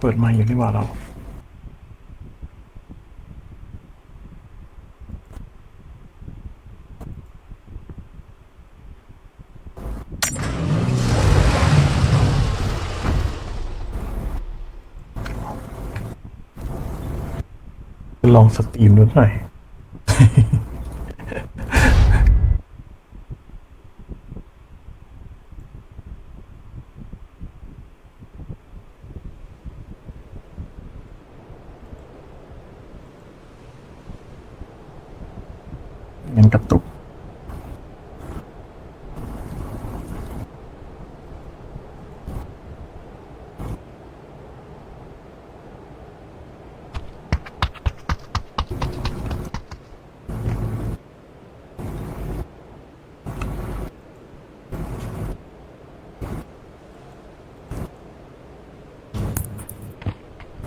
เปิดไมค์อยู่นี่หว่าเราลองสตรีมดูหน่อย ยังกระตุก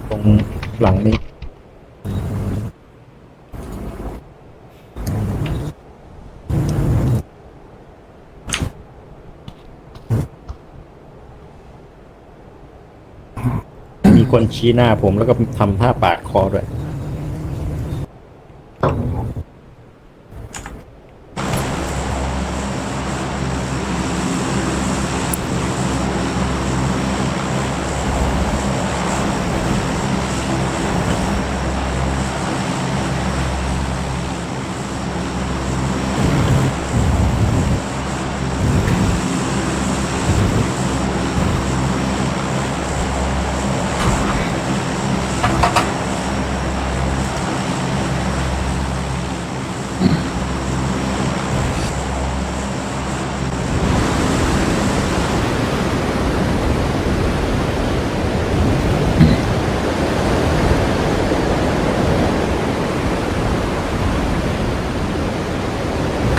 ตรง หลังนี้ มีคนชี้หน้าผมแล้วก็ทำท่าปาดคอด้วย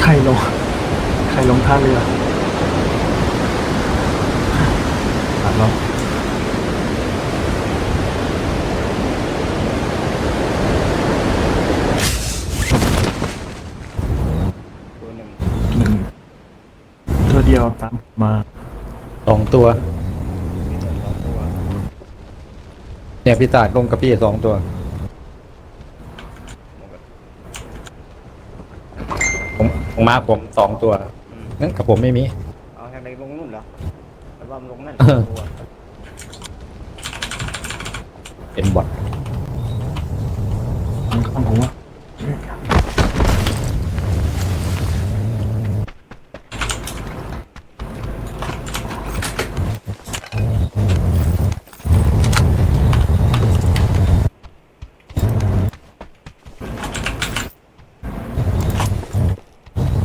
ใครลง ใครลงท่าเรือถาม เราตัวหนึ่งหนึ่งตัวเดียวตามมาสองตัว เนี่ยพี่ตาดลงกับพี่สองตัว ผมของมาผมสองตัวงั้นกับผมไม่มี เออ เป็นบอท ข้างผมว่า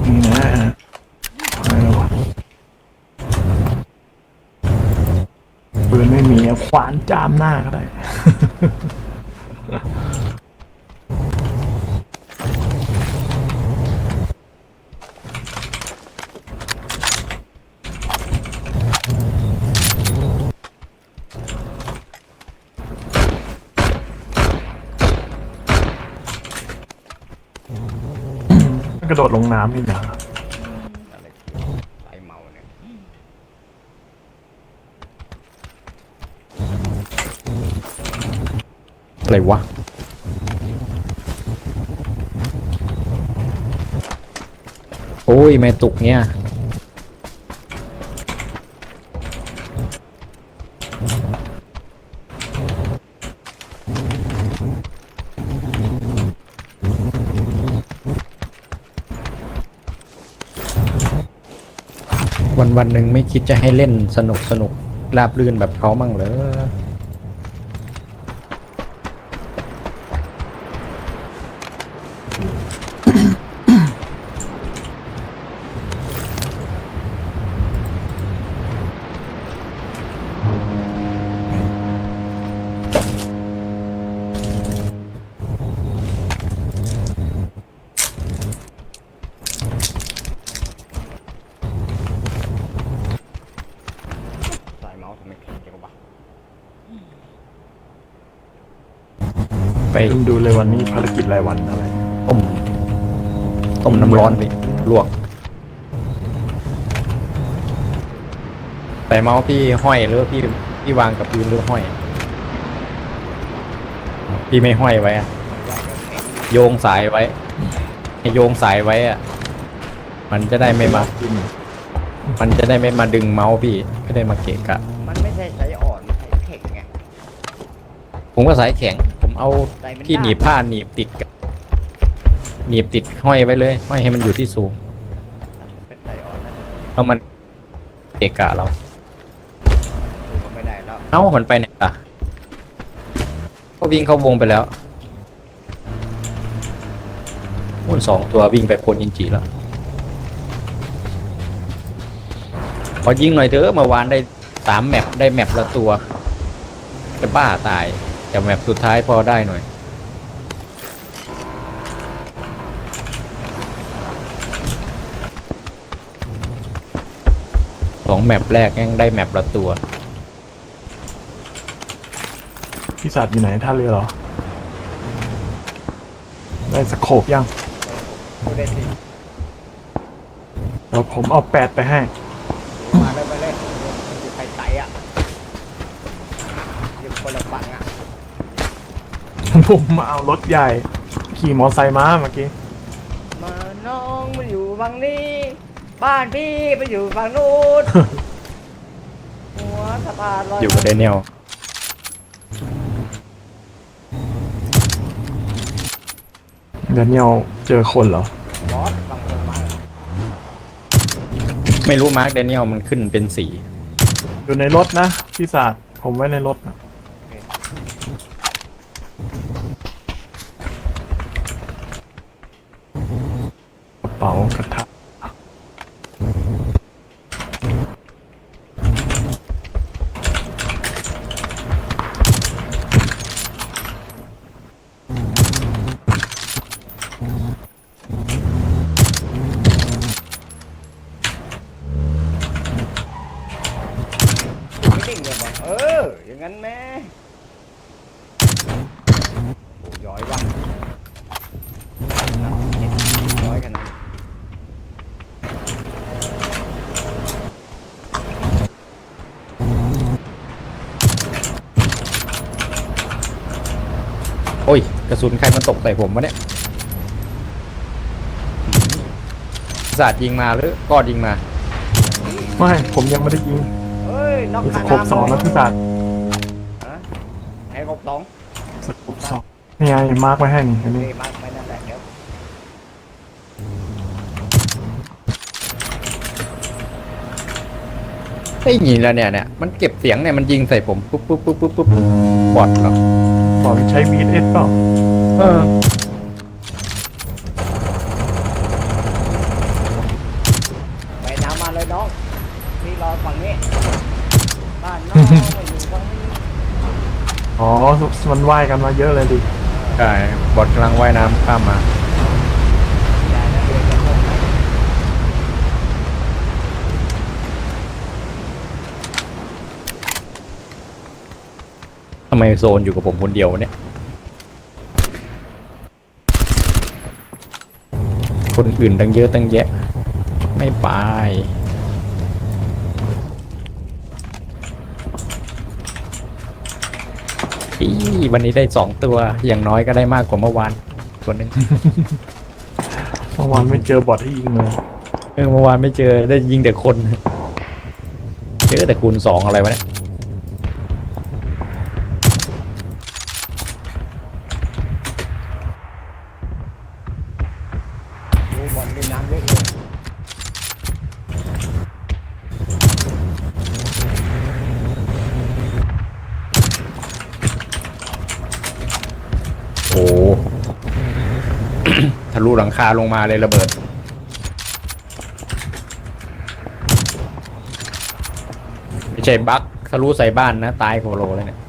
นี่นะอะไรวะปืนไม่มีอะ ขวานจามหน้าก็ได้ กระโดดลงน้ำนี่นะ อะไรไอเมาเนี่ย อะไรวะโอ้ยไม่ตุกเนี่ยวันวันหนึ่งไม่คิดจะให้เล่นสนุกสนุกราบรื่นแบบเขามั่งเหรอ สายเมาส์ทำไมแข็งจังวะ ไปลืมดูเลยวันนี้ภารกิจรายวันอะไร ต้ม ต้มน้ำร้อนไปลวก แต่เมาส์พี่ห้อยหรือว่าพี่พี่วางกับพื้นหรือห้อย พี่ไม่ห้อยไว้อะโยงสายไว้ให้โยงสายไว้อะมันจะได้ไม่มากินมันจะได้ไม่มาดึงเมาส์พี่ไม่ได้มาเกะกะ มันไม่ใช่สายอ่อนสายแข็งไงผมก็สายแข็ง ผมเอาสายมันที่หนีบผ้าหนีบติดกับหนีบติดห้อยไว้เลย ห้อยให้มันอยู่ที่สูงเป็นสายอ่อนนั่นเพราะมันเกะกะเรา ดูก็ไม่ได้แล้วเอ้ามันไปไหนล่ะก็วิ่งเข้าวงไปแล้ววนสองตัววิ่งไปโพนอินจีแล้ว ขอยิงหน่อยเถอะเมื่อวานได้สามแมปได้แมปละตัว จะบ้าตาย แต่แมปสุดท้ายพอได้หน่อยสองแมปแรกยังได้แมปละตัว พี่สัตว์อยู่ไหนท่าเรือเหรอ ได้สโคปยังดูได้สิเดี๋ยวผมเอาแปดไปให้ มาเลยไปเลยมันอยู่ไข่ไตอะอยู่คนละฝั่งอะ ผมมาเอารถใหญ่ ขี่มอไซค์มาเมื่อกี้มาน้องมันอยู่ฝั่งนี้ บ้านพี่ไปอยู่ฝั่งนู้นหัวสะพานลอยอยู่กับเดนิเอลเดี๋ยวเนี่ยเจอคนเหรอ บอสฝั่งคนมาไม่รู้มาร์กเดนิเอลมันขึ้นเป็นสี อยู่ในรถนะพี่สัตว์ผมไว้ในรถนะกระเป๋ากระทะ ไม่ดิ่งเลยบอกเออ อย่างนั้นแม่โอ้ย้อยว่ะย้อยขนาดนั้น โอ้ย กระสุนใครมันตกใส่ผมวะเนี่ยศาสตร์ยิงมาหรือกอดยิงมา ไม่ผมยังไม่ได้ยิงเฮ้ยนอกมีสขาโคปสองแล้วพี่สัตว์ฮะไอ้กบสองสโคปสองนี่ไงมาร์กไว้ให้นี่อันนี้นี่มาไม่นั่นแหละเดี๋ยวไอ้ยิงแล้วเนี่ยเนี่ยมันเก็บเสียงเนี่ยมันยิงใส่ผมปุ๊บปุ๊บปุ๊บปุ๊บปุ๊บบอดเหรอ บอกใช้วีดเอสเปล่าเออไปน้ำมาเลยน้องพี่รอฝั่งนี้บ้านน้องก็อยู่ฝั่งนี้อ๋อมันว่ายกันมาเยอะเลยดิใช่บอดกำลังว่ายน้ำข้ามมาอย่านะเดี๋ยวจะตกนะ ทำ ไมโซนอยู่กับผมคนเดียววะเนี่ย คนอื่นตั้งเยอะตั้งแยะ ไม่ไปอีวันนี้ได้สองตัวอย่างน้อยก็ได้มากกว่าเมื่อวานตัวหนึ่งเมื่อวานไม่เจอบอทที่ยิงเลยเออเมื่อวานไม่เจอได้ยิงแต่คน เจอแต่คูณสองอะไรวะเนี่ย ดูบอลเล่นน้ำเยอะเลย โอ้ ทะลุหลัง คาลงมาเลยระเบิด ไม่ใช่บั๊กทะลุใส่บ้านนะ ตายโคโลเลยเนี่ย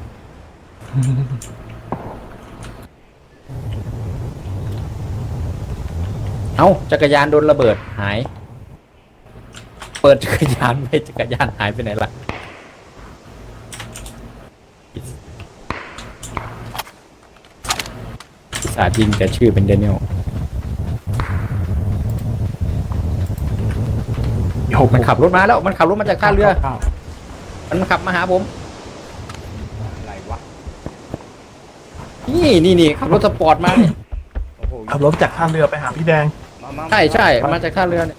เอาจักรยานโดนระเบิดหาย เปิดจักรยานไม่จักรยานหายไปไหนล่ะสายิงแต่ชื่อเป็นเดนิเอล โยก มันขับรถมาแล้ว มันขับรถมาจากท่าเรือข้าวมันขับมาหาผม อะไรวะ นี่นี่นี่ขับรถสปอร์ตมาเนี่ยโอ้โหขับรถจากท่าเรือไปหาพี่แดง มามาใช่ใช่มาจากท่าเรือเนี่ย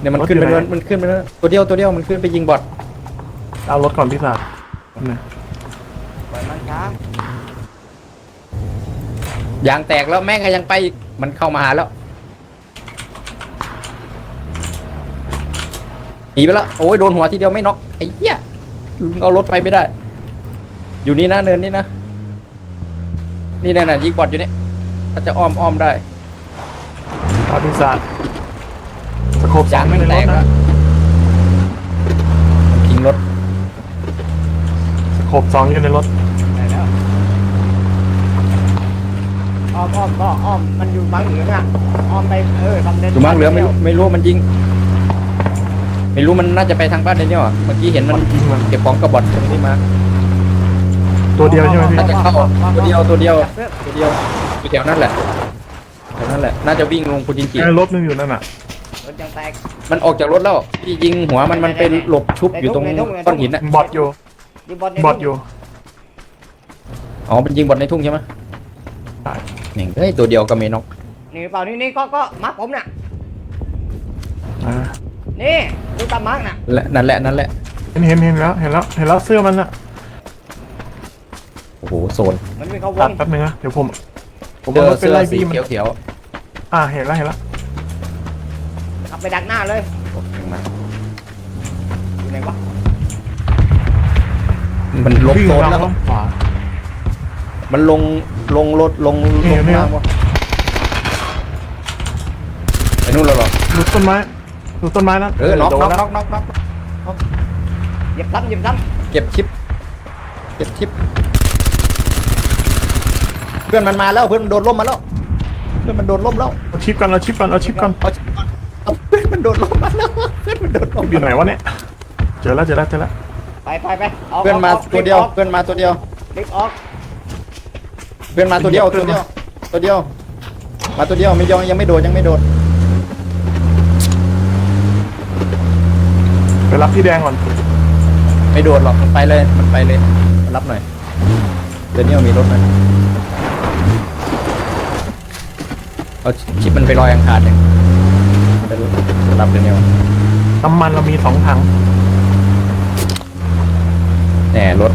เนี่ยมันรถขึ้นไปอยู่ไหนแล้วมันขึ้นไปแล้วตัวเดียวตัวเดียวมันขึ้นไปยิงบอทเอารถก่อนพี่สาดนะปล่อยมันช้ายางแตกแล้วแม่งก็ยังไปอีกมันเข้ามาหาแล้ว หนีไปแล้วโอ้ยโดนหัวทีเดียวไม่น็อกไอ้เหี้ยเอารถไปไม่ได้ อยู่นี่นะเนินนี่นะนี่นั่นน่ะยิงบอทอยู่เนี่ยถ้าจะอ้อมอ้อมได้เอาพี่สาดสโคบสอยางงอยู่มันในแตรถกแล้นะวมันทิ้งรถสโคบสองอยู่ในรถได้แล้วอ้อมอ้อมก็อ้อมมันอยู่บางเหลืองอะอ้อมไปเออทำเดินอยู่มังเหลือไม่รู้ไม่รู้มันยิง ไม่รู้มันน่าจะไปทางบ้านเดนเนี่ยว่ะเมื่อกี้เห็นมันยิงมันเก็บของกระบอกตรงนี้มาตัวเดียวใช่ไหมพี่น่าจะเข้าตัวเดียวตัวเดียวตัวเดียวอยู่แถวนั้นแหละแถวนั้นแหละน่าจะวิ่งลงคุณจิงจิไอ้รถนึงอยู่นั่นน่ะรถยังแตกมันออกจากรถแล้วพี่ยิงหัวมันมันเป็นหลบชุบอยู่ตรงก้อนหินน่ะบอดอยู่ยิงบอลในบอดอยู่อ๋อเป็นยิงบอลในทุ่งใช่ไหมใช่แม่งเฮ้ยตัวเดียวก็ไม่น็อกนี่เปล่านี่นี่ก็ก็มาร์คผมน่ะอ่า นี่ดูตามมาร์กน่ะและนั่นแหละนั่นแหละเห็นเห็นเห็นแล้วเห็นแล้วเห็นแล้วเสื้อมันน่ะโอ้โหโซนมันมีเขาวตัดงแป๊บนึงนะเดี๋ยวผม ผมเจเอาอรถไปเสื้อไล่สีบี้มันเขียวอ่าเห็นแล้วเห็นแล้วขับไปดักหน้าเลยๆโอ้ยมาอยู่ไหนวะมันลบวิ่งโซนเราแล้วข้างขวา มันลงลงรถลงนี่ลงนี่น้ำวะไปนู่นแล้วเหรอหลุดต้นไม้หลุ ดต้นไม้นะเออน็อกโดน็อกแล้วน็อกน็อกน็อกเหยียบซ้ำเหยียบซ้เก็บชิป เก็บชิป เพื่อนมันมาแล้วเพื่อนมันโดนล่มมาแล้ว เพื่อนมันโดนล่มแล้วเอาชิปก่อนเอาชิปก่อนเอาชิปก่อนเอาชิปก่อนเอาเพื่อนมันโดนล่มมาแล้วเพื่อนมันโดนล่มอยู่ไหนวะเนี่ยเจอแล้วเจอแล้วเจอแล้วำไปไปไปกเพื่อนมาออกตัวเดียวรีบออกเพื่อนมาตัวเดียวรีบออกเพื่อนมาตัวเดียวตัวเดียว ตัวเดียว มาตัวเดียวไม่ยอมยังไม่โดดยังไม่โดด ไปรับพี่แดงก่อนไม่โดดหรอกมันไปเลยมันไปเลยมารับหน่อยเดี๋ยวนี้มีรถไหมเอาชิปมันไปลอยอังคารเนี่ยไปรับเดี๋ยวนี้น้ำมันเรามีสองถังแหน่รถ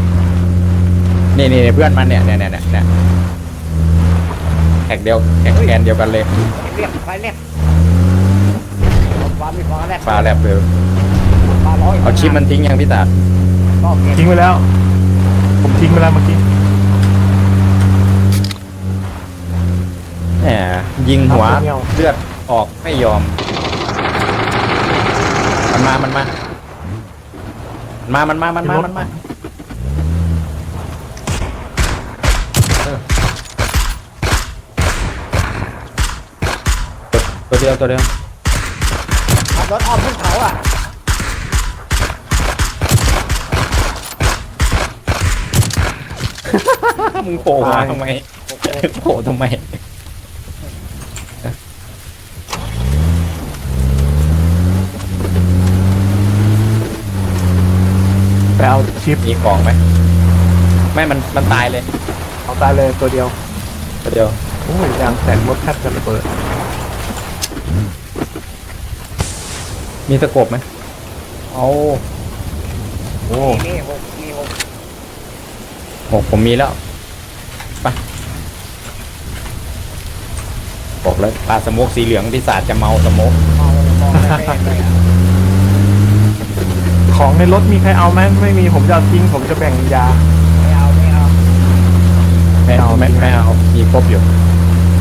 นี่นี่เพื่อนมันเนี่ยเนี่ยเนี่ยเนี่ยแท็กเดียวแท็กแกนเดียวกันเลยเรียบไปเรียบความมีความแรกปลาแลบเลย ปลาร้อยเอาชิปมันทิ้งยังพี่ตาก็เก็บทิ้งไว้แล้ว ผมทิ้งไปแล้วเมื่อกี้แหมยิงหัวเลือดออกไม่ยอม มันมามันมา มามันมามันมามันมาเออตัวเดียวตัวเดียวขับรถอ้อมขึ้นเขาอะ มึงโผล่มาทำไมโผล่ทำไมไปเอาชิปมีของไหมไม่มันมันตายเลยเอาตายเลยตัวเดียวตัวเดียวโอ้ยยางแตกรถแทบจะระเบิดมีสะกบไหมเอาโอ้มีหกมีหกโหผมมีแล้ว ไปบอกแล้วปลาสโมกสีเหลืองที่ศาสตร์จะเมาสโมกมองมองไปไปไปของในรถมีใครเอาไหมไม่มีผมจะเอาทิ้งผมจะแบ่งยา ไม่เอาไม่เอาไม่เอาไม่ไม่เอา มีครบอยู่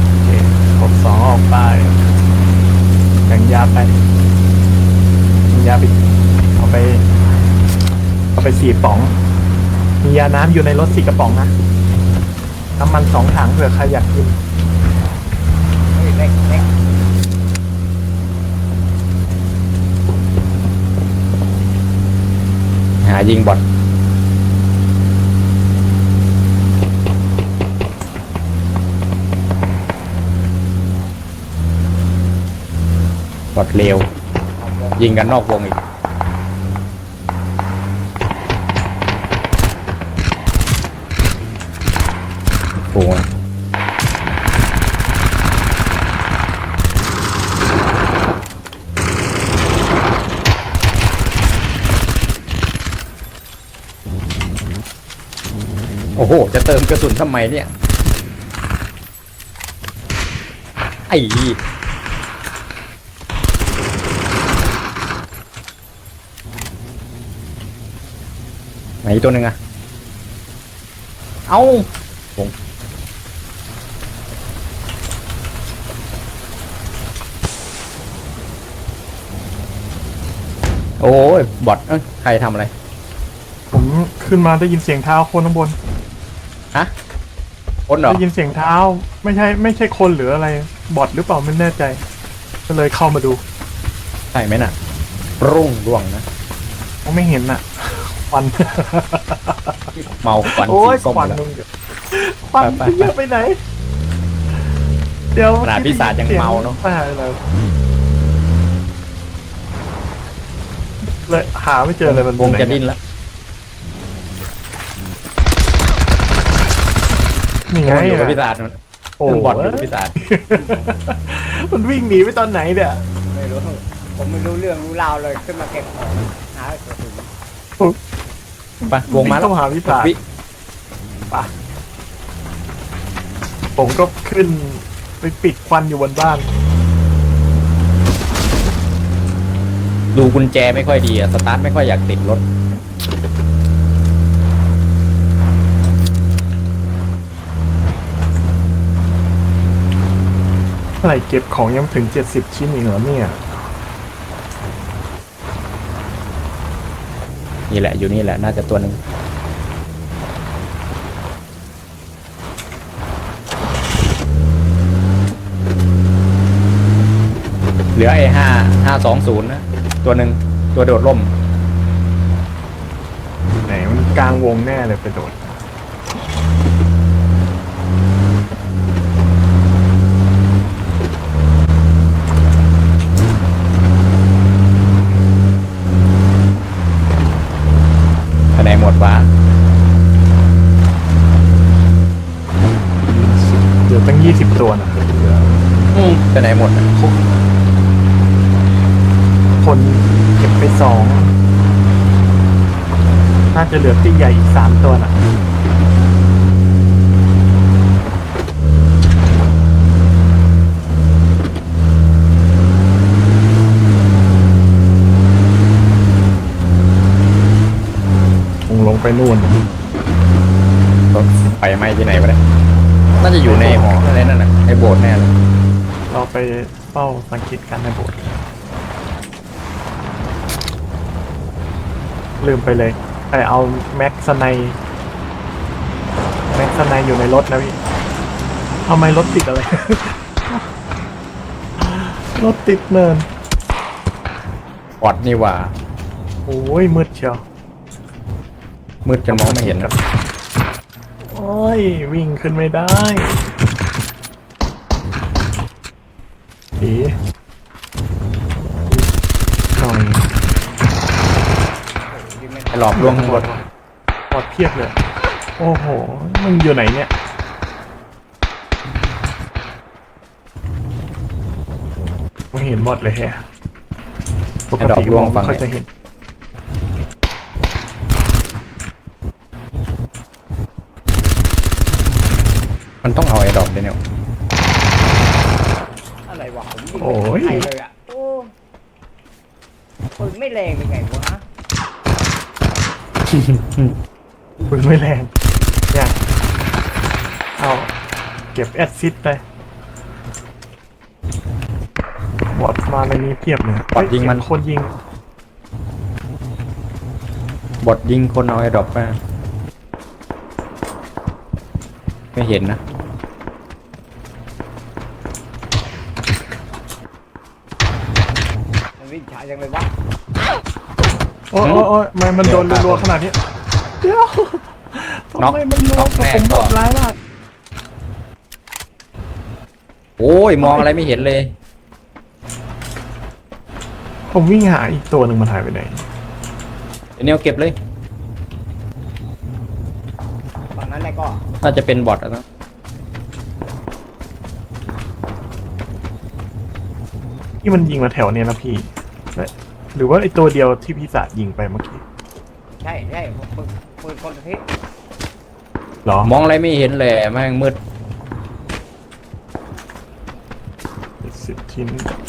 โอเคผมสองออกไปแบ่งยาไปยาไปเอาไป เอาไปสี่ป๋อง มียาน้ำอยู่ในรถสี่กระป๋องนะ น้ำมันสองถังเผื่อใครอยากกินเฮ้ยเล็กเล็กหายิงบอทบอทเร็ว ยิงกันนอกวงอีก โอ้โห ฝูงอะ โอ้โห จะเติมกระสุนทำไมเนี่ย ไอ้ไหนตัวหนึ่งอะเอาผมโอ้ยบอทเอ้ยใครทำอะไร ผมขึ้นมาได้ยินเสียงเท้าคนข้างบน ฮะคนเหรอ ได้ยินเสียงเท้า ไม่ใช่ไม่ใช่คนหรืออะไร บอทหรือเปล่าไม่แน่ใจ ก็เลยเข้ามาดูใช่ไหมน่ะ รุ่งร่วงนะ ผมไม่เห็นน่ะควันเมาควันโอ้สียส้มควันแล้ว มึงควันไปไปเยอะไปไหน เดี๋ยวขนาดพี่สาดยังเมาเนอะใช่เลยเลยหาไม่เจอเลยมันวงจะไหดิ้นแล้ว นี่ไงมันอยู่กับอะพิศาจมันโอ้บอทโหอยู่กับพิศาจมันวิ่งหนีไปตอนไหนเนี่ยไม่รู้ ผมไม่รู้เรื่องรู้ราวเลยขึ้นมาเก็บของหากระสุนไปวงมาต้แล้อวงหาวิสาวิผมก็ขึ้นไปปิดควันอยู่บนบ้าน ดูกุญแจไม่ค่อยดีอะสตาร์ทไม่ค่อยอยากติดรถ อะไรเก็บของยังไม่ถึงเจ็ดสิบชิ้นอีกเหรอเนี่ย นี่แหละอยู่นี่แหละ น่าจะตัวหนึ่งเหลือไอ้ห้าห้าสองศูนย์นะตัวหนึ่งตัวโดดร่ม ไหนมันกลางวงแน่เลยไปโดด คะแนนหมดวะ เดี๋ ยวตั้งยี่สิบตัวนะเหลือคะแนนหมดอะคนเก็บไปสอง น่าจะเหลือที่ใหญ่อีกสามตัวนะคงลงไปนู่นรถไฟไหม้ที่ไหนวะเนี่ย น่าจะอยู่ในหออะไรนั่นน่ะในโบสถ์แน่เลยเราไปเฝ้าสังเกตการณ์ในโบสถ์ลืมไปเลยไปเอาแม็กสไนแม็กสไนอยู่ในรถนะพี่ทำไมรถติดอะไร รถติดเนินปอดนี่หว่า โอ้ยมืดเชียวมืดจนมองไม่เห็นนะ โอ้ย วิ่งขึ้นไม่ได้ดีหน่อยยิงไม่ไอ้หลอกลวงข้างบนปอดเพียบเลย โอ้โห มึงอยู่ไหนเนี่ยมึงเห็นหมดเลยแฮะปกไอ้ดอกติลวงมองฝั่ไม่งค่อยไหนจะเห็นมันต้อง เอาไอ้ดอกเดี๋ยวเนี่ยอะไรวะผมยิงโอ้ย ไม่ได้เลยอะโอ้ปืนไม่แรงเป็นไงวะปืนไม่แรงอยากเอาเก็บแอดซิดไปบอดมาในนี้เพียบเลยบอทยิงมัน เฮ้เสีคนยิงบอดยิงคนเอาไอ้ดอกมาไม่เห็นนะ โอ้ยโอ้ยทำไมมันโดนรัวๆขนาดนี้เดี๋ยวทำไมมันรัวกับผมโหดร้ายมากโอ้ยมองอะไรไม่เห็นเลย ผมวิ่งหาอีกตัวหนึ่งมันหายไปไหนเนี้ยเก็บเลยฝั่งนั้นอะไรก็น่าจะเป็นบอทนะที่มันยิงมาแถวเนี้ยนะพี่ หรือว่าไอตัวเดียวที่พี่สายิงไปเมื่อกี้ใช่ใช่ปืนปืนคนละทิศเหรอมองอะไรไม่เห็นเลยแม่งมืดสิบชิ้น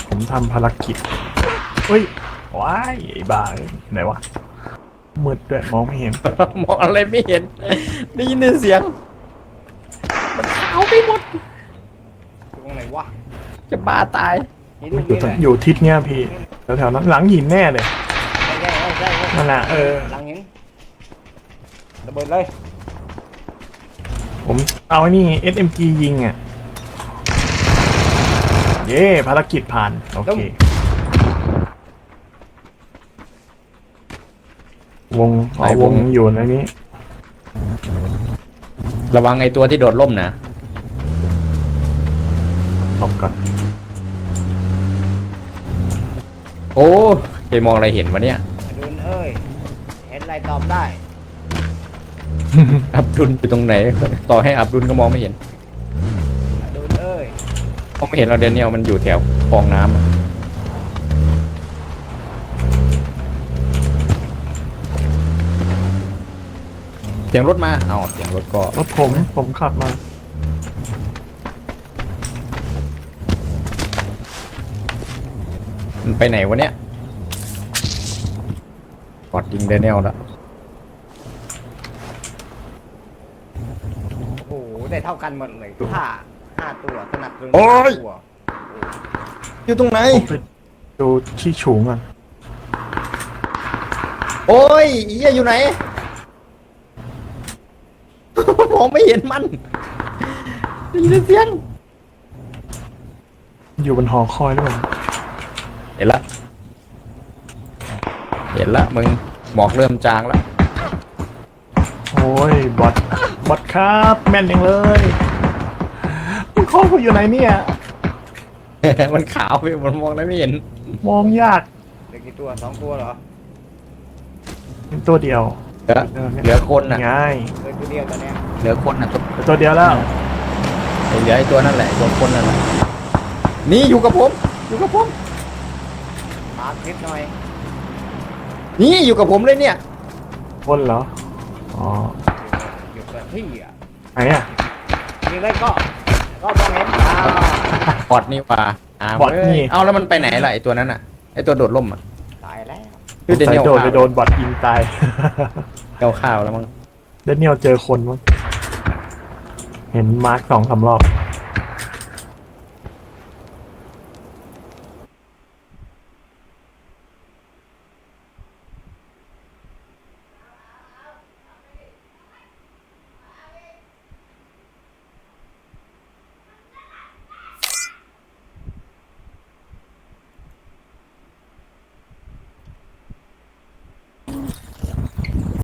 ผมทำภารกิจเฮ้ยว้ายไอ้บ้าเอ้ยไหนวะมืดด้วยมองไม่เห็น มองอะไรไม่เห็น ได้ยินแต่เสียงมันขาวไปหมดอยู่ตรงไหนวะจะบ้าตายนี่ดูอยู่นี่ตรเลงยอยู่ทิศเนี้ยพี่ แถวๆนั้นหลังหินแน่เลยใช่ใช่ใช่ใช่นั่นน่ะเออหลังหินระเบิดเลยผมเอาไอ้นี่ SMG ยิงอะ เย้ภารกิจผ่าน โอเค วงอ๋อไหนววงงอยู่ในนี้ ระวังไอ้ตัวที่โดดร่มนะหลบก่อน โอ้ไปมองอะไรเห็นวะเนี่ยดุนเอ้ย เห็นอะไรตอบได้ อับดุลอยู่ตรงไหน ต่อให้อับดุลก็มองไม่เห็นดุนเอ้ย มองไม่เห็นเราเดนเนียลมันอยู่แถวคลองน้ำอะเสียงรถมาเอาเสียงรถก็ รถผมผมขับมา มันไปไหนวะเนี่ยกอดยิงเดนเนียลละโอ้โหได้เท่ากันหมดเลยห้าห้าตัวสนับสนุนโอ้ย ตัวอยู่ตรงไหนไปดูที่ฉูงอะโอ้ยอีเหี้ยอยู่ไหน มองไม่เห็นมันได้ยินแต่เสียงอยู่บนหอคอยหรือเปล่า เห็นละ เห็นละมึงหมอกเริ่มจางละโอ้ยบอทบอทครับ แม่นยังเลยมันคอผมอยู่ไหนเนี่ย มันขาวไปมันมองอะไรไม่เห็น มองยากเหลือกี่ตัวสองตัวเหรอเป็นตัวเดียวเหลือเหลือคนน่ะง่ายเหลือตัวเดียวตอนเนี้ยเหลือคนน่ะตัวเป็นตัวเดียวแล้วเหลือไอ้ตัวนั่นแหละตัวคนนั่นแหละนี่อยู่กับผม อยู่กับผมมาร์คนิดหน่อยนี่อยู่กับผมเลยเนี่ยคนเหรอ อ๋ออยู่กับที่อะไหนอะยิงเลยก็ ก็มองเห็นอ่าบอดนี่ว่าอ่าบอทนี่ เอ้ยเอาแล้วมันไปไหนล่ะไอ้ตัวนั้นอะไอ้ตัวโดดร่มอะตายแล้วคือเดนใส่เนียลโดนข้าไปวโดนบอทยิงตาย เดนข้าวแล้วมั้งเดนเนียลเจอคนมั้งเห็นมาร์คสองสามรอบ